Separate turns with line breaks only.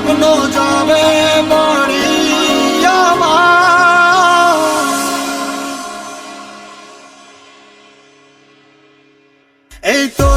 স্বপ্ন যাবে বাড়ি এই তো